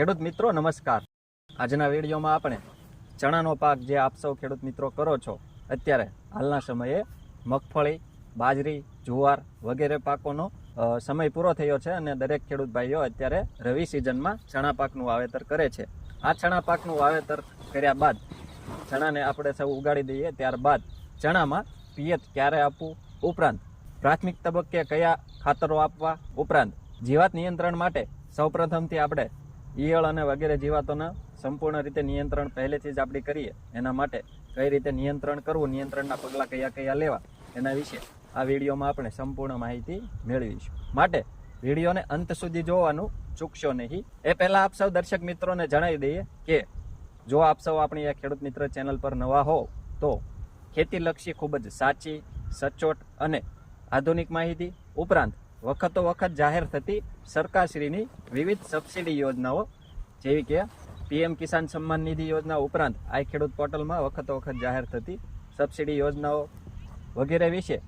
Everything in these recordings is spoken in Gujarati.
ખેડૂત મિત્રો, નમસ્કાર. આજના વિડીયોમાં આપણે ચણાનો પાક જે આપ સૌ ખેડૂત મિત્રો કરો છો, અત્યારે હાલના સમયે મગફળી, બાજરી, જુવાર વગેરે પાકોનો સમય પૂરો થયો છે અને દરેક ખેડૂત ભાઈઓ અત્યારે રવિ સિઝનમાં ચણા પાકનું વાવેતર કરે છે. આ ચણા પાકનું વાવેતર કર્યા બાદ ચણાને આપણે સૌ ઉગાડી દઈએ, ત્યારબાદ ચણામાં પિયત ક્યારે આપવું, ઉપરાંત પ્રાથમિક તબક્કે કયા ખાતરો આપવા, ઉપરાંત જીવાત નિયંત્રણ માટે સૌપ્રથમથી આપણે ઈયળ અને વગેરે જીવાતોના સંપૂર્ણ રીતે નિયંત્રણ પહેલેથી જ આપણે કરીએ. એના માટે કઈ રીતે નિયંત્રણ કરવું, નિયંત્રણના પગલાં કયા કયા લેવા, એના વિશે આ વિડીયોમાં આપણે સંપૂર્ણ માહિતી મેળવીશું. માટે વિડીયોને અંત સુધી જોવાનું ચૂકશો નહીં. એ પહેલાં આપ સૌ દર્શક મિત્રોને જણાવી દઈએ કે જો આપ સૌ આપણી આ ખેડૂત મિત્ર ચેનલ પર નવા હો તો ખેતીલક્ષી ખૂબ જ સાચી, સચોટ અને આધુનિક માહિતી ઉપરાંત વખતો વખત જાહેર થતી સરકારશ્રીની વિવિધ સબસિડી યોજનાઓ, જેવી કે પીએમ કિસાન સન્માન નિધિ યોજના ઉપરાંત આ ખેડૂત પોર્ટલમાં વખતો વખત જાહેર થતી સબસિડી યોજનાઓ વગેરે વિશે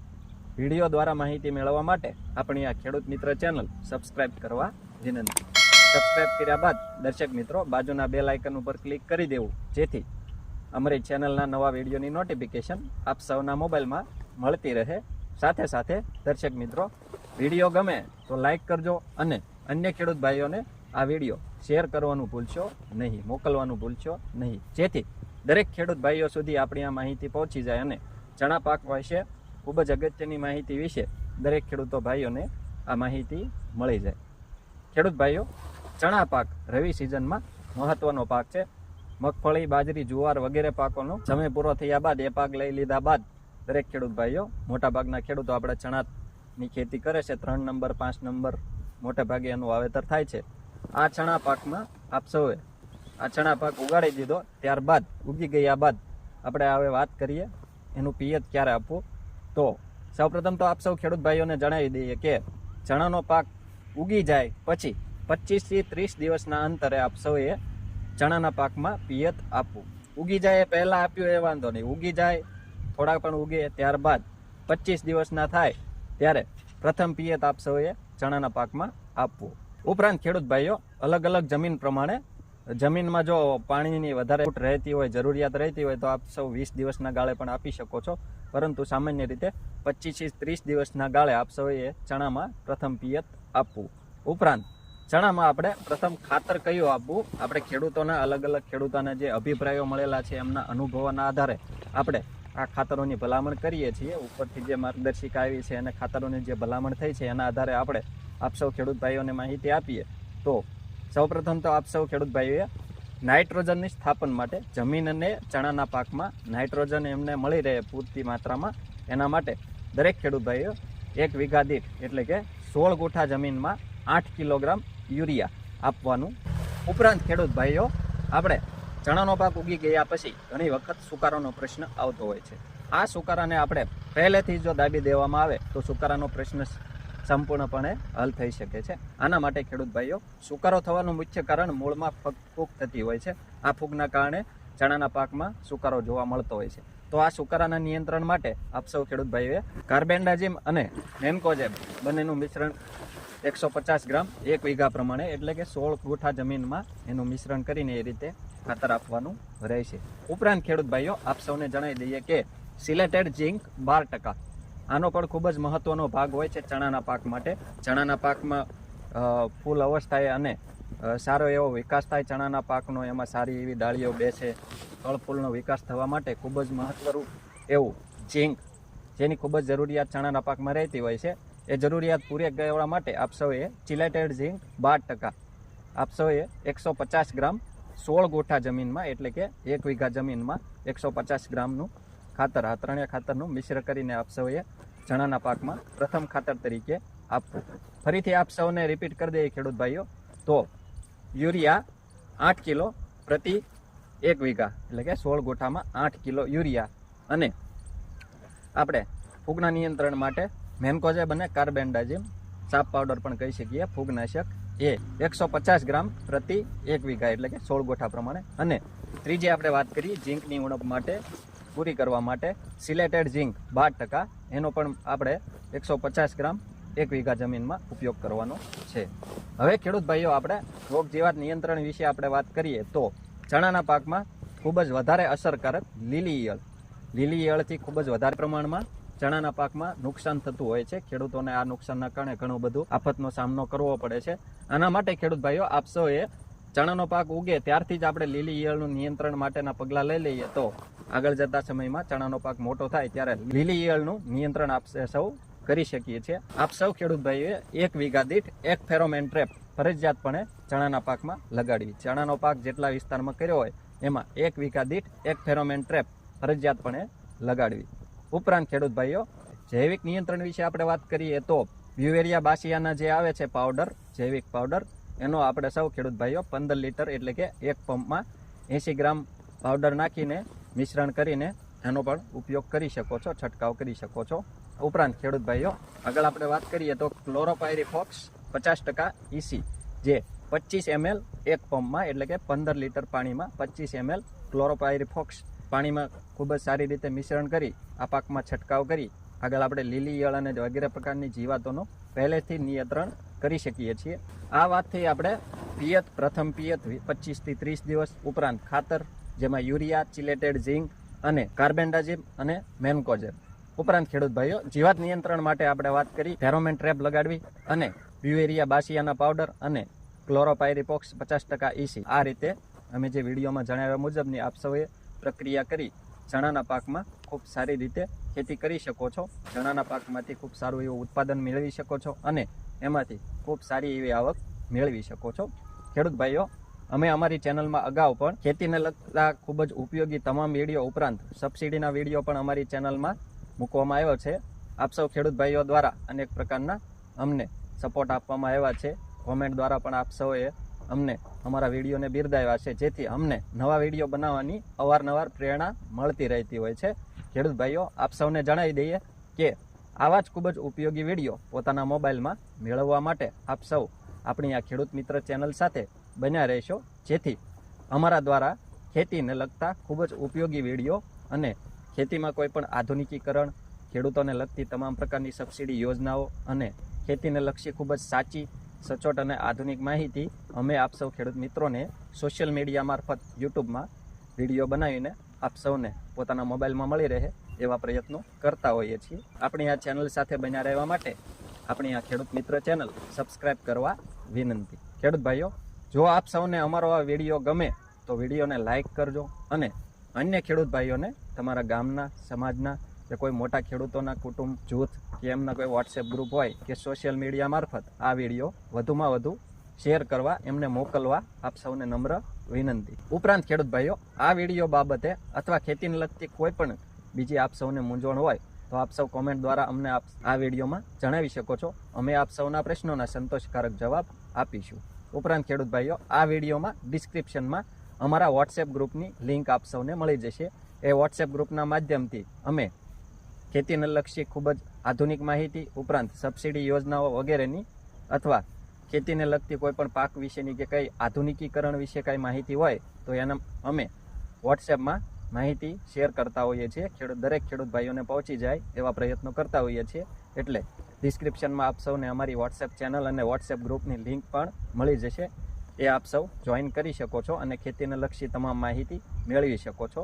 વીડિયો દ્વારા માહિતી મેળવવા માટે આપણી આ ખેડૂત મિત્ર ચેનલ સબસ્ક્રાઇબ કરવા વિનંતી. સબસ્ક્રાઇબ કર્યા બાદ દર્શક મિત્રો બાજુના બે લાયકન ઉપર ક્લિક કરી દેવું, જેથી અમારી ચેનલના નવા વિડીયોની નોટિફિકેશન આપ સૌના મોબાઈલમાં મળતી રહે. સાથે સાથે દર્શક મિત્રો, વીડિયો ગમે તો લાઈક કરજો અને અન્ય ખેડૂત ભાઈઓને આ વીડિયો શેર કરવાનું ભૂલશો નહીં, મોકલવાનું ભૂલશો નહીં. જેથી દરેક ખેડૂત ભાઈઓ સુધી આપણી આ માહિતી પહોંચી જાય અને ચણા પાક વિશે ખૂબ જ અગત્યની માહિતી વિશે દરેક ખેડૂતો ભાઈઓને આ માહિતી મળી જાય. ખેડૂત ભાઈઓ, ચણા પાક રવિ સિઝનમાં મહત્વનો પાક છે. મગફળી, બાજરી, જુવાર વગેરે પાકોનો સમય પૂરો થયા બાદ, એ પાક લઈ લીધા બાદ દરેક ખેડૂત ભાઈઓ, મોટાભાગના ખેડૂતો આપણે ચણાની ખેતી કરે છે. ત્રણ નંબર, પાંચ નંબર, મોટે ભાગે એનું વાવેતર થાય છે. આ ચણા પાકમાં આપ સૌએ આ ચણા પાક ઉગાડી દીધો, ત્યારબાદ, ઉગી ગયા બાદ આપણે હવે વાત કરીએ એનું પિયત ક્યારે આપવું. તો સૌપ્રથમ તો આપ સૌ ખેડૂત ભાઈઓને જણાવી દઈએ કે ચણાનો પાક ઉગી જાય પછી પચીસથી ત્રીસ દિવસના અંતરે આપ સૌએ ચણાના પાકમાં પિયત આપવું. ઉગી જાય એ પહેલાં આપ્યું, એ વાંધો નહીં. ઉગી જાય થોડા પણ ઉગે ત્યારબાદ પચીસ દિવસના થાય ત્યારે પ્રથમ પિયત આપ સૌએ ચણાના પાકમાં આપવું. ઉપરાંત ખેડૂત ભાઈઓ, અલગ અલગ જમીન પ્રમાણે, જમીનમાં જો પાણીની વધારે રહેતી હોય, જરૂરિયાત રહેતી હોય તો આપ સૌ વીસ દિવસના ગાળે પણ આપી શકો છો. પરંતુ સામાન્ય રીતે પચીસથી ત્રીસ દિવસના ગાળે આપ સૌએ ચણામાં પ્રથમ પિયત આપવું. ઉપરાંત ચણામાં આપણે પ્રથમ ખાતર કયું આપવું? આપણે ખેડૂતોના, અલગ અલગ ખેડૂતોના જે અભિપ્રાયો મળેલા છે એમના અનુભવોના આધારે આપણે આ ખાતરોની ભલામણ કરીએ છીએ. ઉપરથી જે માર્ગદર્શિકા આવી છે અને ખાતરોની જે ભલામણ થઈ છે એના આધારે આપણે આપ સૌ ખેડૂત ભાઈઓને માહિતી આપીએ. તો સૌપ્રથમ તો આપ સૌ ખેડૂત ભાઈઓએ નાઇટ્રોજનની સ્થાપન માટે જમીન અને ચણાના પાકમાં નાઇટ્રોજન એમને મળી રહે પૂરતી માત્રામાં. એના માટે દરેક ખેડૂત ભાઈઓ એક વીઘા દીઠ એટલે કે સોળ ગુઠા જમીનમાં આઠ કિલોગ્રામ યુરિયા આપવાનું. ઉપરાંત ખેડૂત ભાઈઓ, આપણે ચણાનો પાક ઉગી ગયા પછી ઘણી વખત સુકારાનો પ્રશ્ન આવતો હોય છે. આ સુકારાને આપણે પહેલેથી જો દાબી દેવામાં આવે, તો સુકારાનો પ્રશ્ન સંપૂર્ણપણે હલ થઈ શકે છે. આના માટે ખેડૂત ભાઈઓ, સુકારો થવાનું મુખ્ય કારણ મૂળમાં ફગ થતી હોય છે. આ ફૂગના કારણે ચણાના પાકમાં સુકારો જોવા મળતો હોય છે. તો આ સુકારાના નિયંત્રણ માટે આપ સૌ ખેડૂત ભાઈઓએ કાર્બેન્ડાજીમ અને મેન્કોજેબ બંનેનું મિશ્રણ એકસો પચાસ ગ્રામ, એક વીઘા પ્રમાણે એટલે કે સોળ ગુઠા જમીનમાં એનું મિશ્રણ કરીને એ રીતે ખાતર આપવાનું રહેશે. ઉપરાંત ખેડૂત ભાઈઓ, આપ સૌને જણાવી દઈએ કે સિલેટેડ ઝીંક બાર ટકા. આનો પણ ખૂબ જ મહત્વનો ભાગ હોય છે ચણાના પાક માટે. ચણાના પાકમાં ફૂલ અવસ્થાએ અને સારો એવો વિકાસ થાય ચણાના પાકનો, એમાં સારી એવી ડાળીઓ બેસે, ફળફૂલનો વિકાસ થવા માટે ખૂબ જ મહત્વનું એવું ઝીંક, જેની ખૂબ જ જરૂરિયાત ચણાના પાકમાં રહેતી હોય છે. એ જરૂરિયાત પૂરી કરવા માટે આપ સૌએ ચિલેટેડ ઝીંક બાર ટકા. આપ સૌએ એકસો પચાસ ગ્રામ સોળ ગોઠા જમીનમાં, એટલે કે એક વીઘા જમીનમાં એકસો પચાસ ગ્રામનું ખાતર, આ ત્રણેય ખાતરનું મિશ્ર કરીને આપ સૌએ ચણાના પાકમાં પ્રથમ ખાતર તરીકે આપવું. ફરીથી આપ સૌને રિપીટ કરી દઈએ ખેડૂત ભાઈઓ, તો યુરિયા આઠ કિલો પ્રતિ એક વીઘા, એટલે કે સોળ ગોઠામાં આઠ કિલો યુરિયા. અને આપણે ફૂગના નિયંત્રણ માટે મેન્કોજેબ અને કાર્બેન્ડાજીમ સાપ પાવડર પણ કહી શકીએ, ફૂગનાશક એ એકસો પચાસ ગ્રામ પ્રતિ એક વીઘા, એટલે કે સોળ ગોઠા પ્રમાણે. અને ત્રીજી આપણે વાત કરીએ ઝીંકની ઉણપ માટે, પૂરી કરવા માટે. સિલેટેડ ઝીંક બાર ટકા, એનો પણ આપણે એકસો પચાસ ગ્રામ એક વીઘા જમીનમાં ઉપયોગ કરવાનો છે. હવે ખેડૂત ભાઈઓ, આપણે રોગ જીવાત નિયંત્રણ વિશે આપણે વાત કરીએ તો ચણાના પાકમાં ખૂબ જ વધારે અસરકારક લીલી ઈયળ. લીલી ઈયળથી ખૂબ જ વધારે પ્રમાણમાં ચણાના પાકમાં નુકસાન થતું હોય છે. ખેડૂતોને આ નુકસાનના કારણે ઘણું બધું આફતનો સામનો કરવો પડે છે. આના માટે ખેડૂત ભાઈઓ, આપ ચણાનો પાક ઉગે ત્યારથી જ આપણે લીલી ઈયળનું નિયંત્રણ માટેના પગલાં લઈ લઈએ તો આગળ જતા સમયમાં ચણાનો પાક મોટો થાય ત્યારે લીલી ઈયળનું નિયંત્રણ આપશે સૌ કરી શકીએ છીએ. આપ સૌ ખેડૂત ભાઈઓએ એક વીઘા દીઠ એક ફેરોમેન ટ્રેપ ફરજિયાતપણે ચણાના પાકમાં લગાડવી. ચણાનો પાક જેટલા વિસ્તારમાં કર્યો હોય એમાં એક વીઘા દીઠ એક ફેરોમેન ટ્રેપ ફરજિયાતપણે લગાડવી. ઉપરાંત ખેડૂત ભાઈઓ, જૈવિક નિયંત્રણ વિશે આપણે વાત કરીએ તો બ્યુવેરિયા બાસિયાના જે આવે છે પાવડર, જૈવિક પાવડર, એનો આપણે સૌ ખેડૂત ભાઈઓ પંદર લીટર એટલે કે એક પંપમાં એંસી ગ્રામ પાવડર નાખીને મિશ્રણ કરીને એનો પણ ઉપયોગ કરી શકો છો, છંટકાવ કરી શકો છો. ઉપરાંત ખેડૂત ભાઈઓ, આગળ આપણે વાત કરીએ તો ક્લોરોપાયરીફોક્સ પચાસ ટકા ઈસી જે પચીસ એમએલ એક પંપમાં એટલે કે પંદર લીટર પાણીમાં પચીસ એમએલ ક્લોરોપાયરીફોક્સ પાણીમાં ખૂબ જ સારી રીતે મિશ્રણ કરી, આ પાકમાં છંટકાવ કરી, આગળ આપણે લીલી ઈયળ અને વગેરે પ્રકારની જીવાતોનું પહેલેથી નિયંત્રણ કરી શકીએ છીએ. આ વાતથી આપણે પિયત, પ્રથમ પિયત, પચીસથી ત્રીસ દિવસ ઉપરાંત ખાતર, જેમાં યુરિયા, ચિલેટેડ ઝીંક અને કાર્બેન્ડાઝિમ અને મેન્કોઝેબ. ઉપરાંત ખેડૂત ભાઈઓ, જીવાત નિયંત્રણ માટે આપણે વાત કરી, ફેરોમેન ટ્રેપ લગાડવી અને બ્યુએરિયા બાસિયાના પાવડર અને ક્લોરોપાયરીપોક્સ પચાસ ટકા ઈસી. આ રીતે અમે જે વિડીયોમાં જણાવ્યા મુજબની આપ સૌએ પ્રક્રિયા કરી ચણાના પાકમાં ખૂબ સારી રીતે ખેતી કરી શકો છો. ચણાના પાકમાંથી ખૂબ સારું એવું ઉત્પાદન મેળવી શકો છો અને એમાંથી ખૂબ સારી એવી આવક મેળવી શકો છો. ખેડૂત ભાઈઓ, અમે અમારી ચેનલમાં અગાઉ પણ ખેતીને લગતા ખૂબ જ ઉપયોગી તમામ વીડિયો ઉપરાંત સબસિડીના વીડિયો પણ અમારી ચેનલમાં મૂકવામાં આવ્યો છે. આપ સૌ ખેડૂત ભાઈઓ દ્વારા અનેક પ્રકારના અમને સપોર્ટ આપવામાં આવ્યા છે. કોમેન્ટ દ્વારા પણ આપ સૌએ અમને અમારા વિડીયોને બિરદાવ્યા છે, જેથી અમને નવા વીડિયો બનાવવાની અવારનવાર પ્રેરણા મળતી રહેતી હોય છે. ખેડૂત ભાઈઓ, આપ સૌને જણાવી દઈએ કે આવા જ ખૂબ જ ઉપયોગી વીડિયો પોતાના મોબાઈલમાં મેળવવા માટે આપ સૌ આપણી આ ખેડૂત મિત્ર ચેનલ સાથે બન્યા રહેશો, જેથી અમારા દ્વારા ખેતીને લગતા ખૂબ જ ઉપયોગી વીડિયો અને ખેતીમાં કોઈ પણ આધુનિકીકરણ, ખેડૂતોને લગતી તમામ પ્રકારની સબસિડી યોજનાઓ અને ખેતીને લક્ષી ખૂબ જ સાચી સચોટ અને આધુનિક માહિતી અમે આપ સૌ ખેડૂત મિત્રોને સોશિયલ મીડિયા મારફત યુટ્યુબમાં વીડિયો બનાવીને આપ સૌને પોતાના મોબાઈલમાં મળી રહે એવા પ્રયત્નો કરતા હોઈએ છીએ. આપણી આ ચેનલ સાથે બન્યા રહેવા માટે આપણી આ ખેડૂત મિત્ર ચેનલ સબસ્ક્રાઈબ કરવા વિનંતી. ખેડૂત ભાઈઓ, જો આપ સૌને અમારો આ વીડિયો ગમે તો વિડીયોને લાઇક કરજો અને અન્ય ખેડૂત ભાઈઓને તમારા ગામના, સમાજના કે કોઈ મોટા ખેડૂતોના કુટુંબ, જૂથ કે એમના કોઈ વોટ્સએપ ગ્રુપ હોય કે સોશિયલ મીડિયા મારફત આ વીડિયો વધુમાં વધુ શેર કરવા, એમને મોકલવા આપ સૌને નમ્ર વિનંતી. ઉપરાંત ખેડૂત ભાઈઓ, આ વીડિયો બાબતે અથવા ખેતીને લગતી કોઈ પણ બીજી આપ સૌને મૂંઝવણ હોય તો આપ સૌ કોમેન્ટ દ્વારા અમને આપ આ વિડીયોમાં જણાવી શકો છો. અમે આપ સૌના પ્રશ્નોના સંતોષકારક જવાબ આપીશું. ઉપરાંત ખેડૂત ભાઈઓ, આ વિડીયોમાં ડિસ્ક્રિપ્શનમાં અમારા વોટ્સએપ ગ્રુપની લિંક આપ સૌને મળી જશે. એ વોટ્સએપ ગ્રુપના માધ્યમથી અમે ખેતીને લક્ષી ખૂબ જ આધુનિક માહિતી ઉપરાંત સબસિડી યોજનાઓ વગેરેની અથવા ખેતીને લગતી કોઈ પણ પાક વિશેની કે કંઈ આધુનિકીકરણ વિશે કાંઈ માહિતી હોય, તો એના અમે વોટ્સએપમાં માહિતી શેર કરતા હોઈએ છીએ. ખેડૂત, દરેક ખેડૂત ભાઈઓને પહોંચી જાય એવા પ્રયત્નો કરતા હોઈએ છીએ. એટલે ડિસ્ક્રિપ્શનમાં આપ સૌને અમારી વોટ્સએપ ચેનલ અને વોટ્સએપ ગ્રુપની લિંક પણ મળી જશે. એ આપ સૌ જોઈન કરી શકો છો અને ખેતીને લક્ષી તમામ માહિતી મેળવી શકો છો.